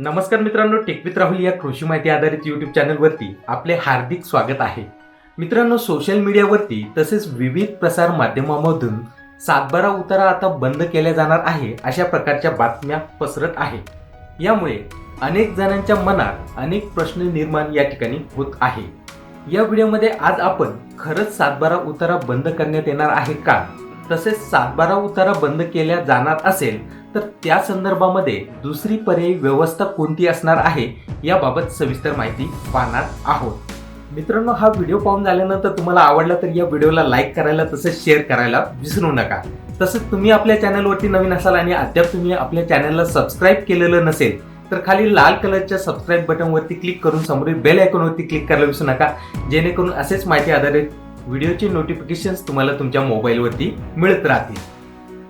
नमस्कार मित्रांनो टेकवित राहुल या कृषी माहिती आधारित यूट्यूब चॅनलवरती आपले हार्दिक स्वागत आहे. मित्रांनो सोशल मीडियावरती तसेच विविध प्रसार माध्यमामधून सातबारा उतारा आता बंद केल्या जाणार आहे अशा प्रकारच्या बातम्या पसरत आहे. यामुळे अनेक जणांच्या मनात अनेक प्रश्न निर्माण या ठिकाणी होत आहे. या व्हिडिओमध्ये आज आपण खरंच सातबारा उतारा बंद करण्यात येणार आहे का? तसेच सातबारा उतारा बंद केल्या जाणार असेल तर त्या संदर्भामध्ये दुसरी पर्यायी व्यवस्था कोणती असणार आहे याबाबत सविस्तर माहिती पाहणार आहोत. मित्रांनो हा व्हिडिओ पाहून झाल्यानंतर तुम्हाला आवडला तर या व्हिडिओला लाईक करायला तसेच शेअर करायला विसरू नका. तसंच तुम्ही आपल्या चॅनलवरती नवीन असाल आणि अद्याप तुम्ही आपल्या चॅनलला सबस्क्राईब केलेलं नसेल तर खाली लाल कलरच्या सबस्क्राईब बटनवरती क्लिक करून समोरील बेल आयकॉनवरती क्लिक करायला विसरू नका. जेणेकरून असेच माहिती आधारित व्हिडिओचे नोटिफिकेशन्स तुम्हाला तुमच्या मोबाईलवरती मिळत राहतील.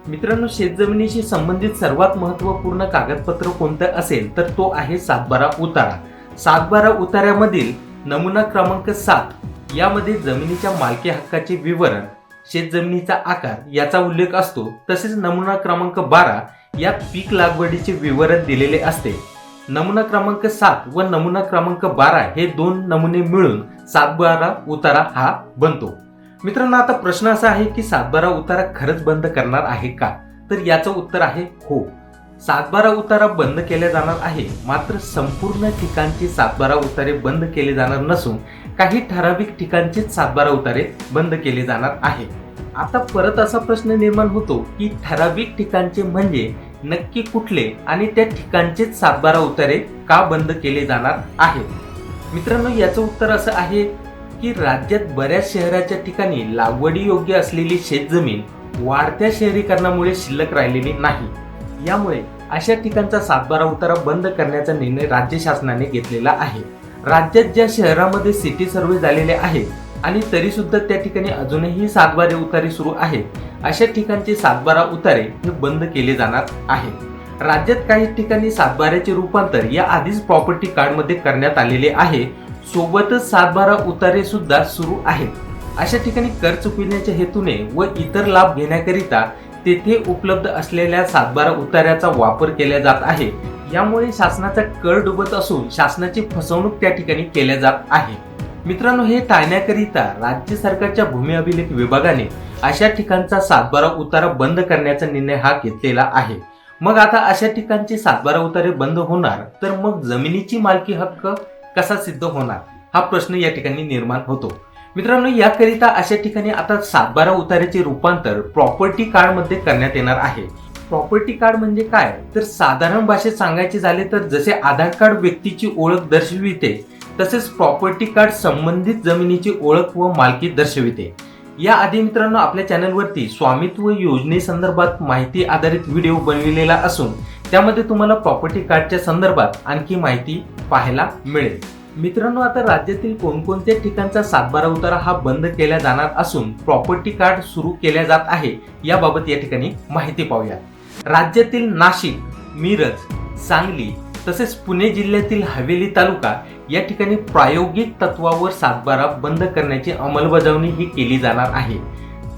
मित्रांनो शेतजमिनीशी संबंधित सर्वात महत्त्वपूर्ण कागदपत्र कोणतं असेल तर तो आहे सातबारा उतारा. सातबारा उतार्यामधील नमुना क्रमांक सात यामध्ये जमिनीच्या मालकी हक्काचे विवरण शेतजमिनीचा आकार याचा उल्लेख असतो. तसेच नमुना क्रमांक बारा यात पीक लागवडीचे विवरण दिलेले असते. नमुना क्रमांक सात व नमुना क्रमांक बारा हे दोन नमुने मिळून सातबारा उतारा हा बनतो. मित्रांनो आता प्रश्न असा आहे की सातबारा उतारा खरंच बंद करणार आहे का? तर याचं उत्तर आहे हो. सातबारा उतारा बंद केल्या जाणार आहे मात्र संपूर्ण ठिकाणचे सातबारा उतारे बंद केले जाणार नसून काही ठराविक ठिकाणचेच सातबारा उतारे बंद केले जाणार आहे. आता परत असा प्रश्न निर्माण होतो की ठराविक ठिकाणचे म्हणजे नक्की कुठले आणि त्या ठिकाणचेच सातबारा उतारे का बंद केले जाणार आहे मित्रांनो याचं उत्तर असं आहे की राज्यात बऱ्याच शहराच्या ठिकाणी लागवडीयोग्य असलेली शेतजमीन वाढत्या शहरीकरणामुळे शिल्लक राहिलेली नाही. यामुळे अशा ठिकाणचा सातबारा उतारा बंद करण्याचा निर्णय राज्य शासनाने घेतलेला आहे. राज्यात ज्या शहरामध्ये सिटी सर्वे झालेले आहे आणि तरी सुद्धा त्या ठिकाणी अजूनही सातबारे उतारे सुरू आहेत अशा ठिकाणचे सातबारा उतारे हे बंद केले जाणार आहेत. राज्यात काही ठिकाणी सातबाऱ्याचे रूपांतर या आधीच प्रॉपर्टी कार्डमध्ये करण्यात आलेले आहे. सोबतच सातबारा उतारे सुद्धा सुरू आहेत. अशा ठिकाणी कर चुकविण्याच्या हेतूने व इतर लाभ घेण्याकरिता तेथे उपलब्ध असलेल्या सातबारा उतार्याचा वापर केला जात आहे. यामुळे शासनाचा कर डुबत असून शासनाची फसवणूक त्या ठिकाणी केल्या जात आहे. मित्रांनो हे टाळण्याकरिता राज्य सरकारच्या भूमी अभिलेख विभागाने अशा ठिकाणचा सातबारा उतारा बंद करण्याचा निर्णय हा घेतलेला आहे. मग आता अशा ठिकाणचे सातबारा उतारे बंद होणार तर मग जमिनीची मालकी हक्क कसा सिद्ध होणार? हा प्रश्न या ठिकाणी निर्माण होतो. मित्रांनो याकरिता अशा ठिकाणी आता सातबारा उतार्याचे रूपांतर प्रॉपर्टी कार्डमध्ये करण्यात येणार आहे. प्रॉपर्टी कार्ड म्हणजे काय? तर साधारण भाषेत सांगायचे झाले तर जसे आधार कार्ड व्यक्तीची ओळख दर्शविते तसेच प्रॉपर्टी कार्ड संबंधित जमिनीची ओळख व मालकी दर्शविते. या आधी मित्रांनो आपल्या चॅनलवरती स्वामित्व योजनेसंदर्भात माहिती आधारित व्हिडिओ बनविलेला असून त्यामध्ये तुम्हाला प्रॉपर्टी कार्डच्या संदर्भात आणखी माहिती पाहायला मिळेल. मित्रांनो आता राज्यातील कोणकोणत्या ठिकाणचा सातबारा उतारा हा बंद केला जाणार असून प्रॉपर्टी कार्ड सुरू केल्या जात आहे याबाबत या ठिकाणी माहिती पाहूया. राज्यातील नाशिक मिरज सांगली तसेच पुणे जिल्ह्यातील हवेली तालुका या ठिकाणी प्रायोगिक तत्वावर सातबारा बंद करण्याची अंमलबजावणी ही केली जाणार आहे.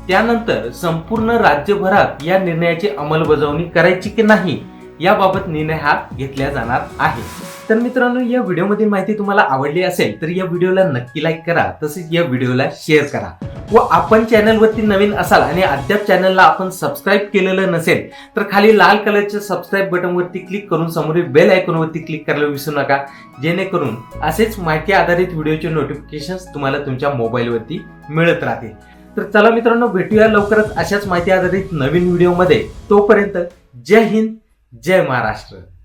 त्यानंतर संपूर्ण राज्यभरात या निर्णयाची अंमलबजावणी करायची की नाही याबाबत निर्णय हा घेतला जाणार आहे. तर मित्रांनो या व्हिडिओमधील माहिती तुम्हाला आवडली असेल तर या व्हिडिओला नक्की लाईक करा तसेच या व्हिडिओला शेअर करा. व आपण चॅनलवरती नवीन असाल आणि अद्याप चॅनलला आपण सबस्क्राईब केलेलं नसेल तर खाली लाल कलरच्या सबस्क्राईब बटनवरती क्लिक करून समोरील बेल आयकॉनवरती क्लिक करायला विसरू नका. जेणेकरून असेच माहिती आधारित व्हिडिओचे नोटिफिकेशन्स तुम्हाला तुमच्या मोबाईलवरती मिळत राहतील. तर चला मित्रांनो भेटूया लवकरच अशाच माहिती आधारित नवीन व्हिडिओमध्ये. तोपर्यंत जय हिंद. जय महाराष्ट्र.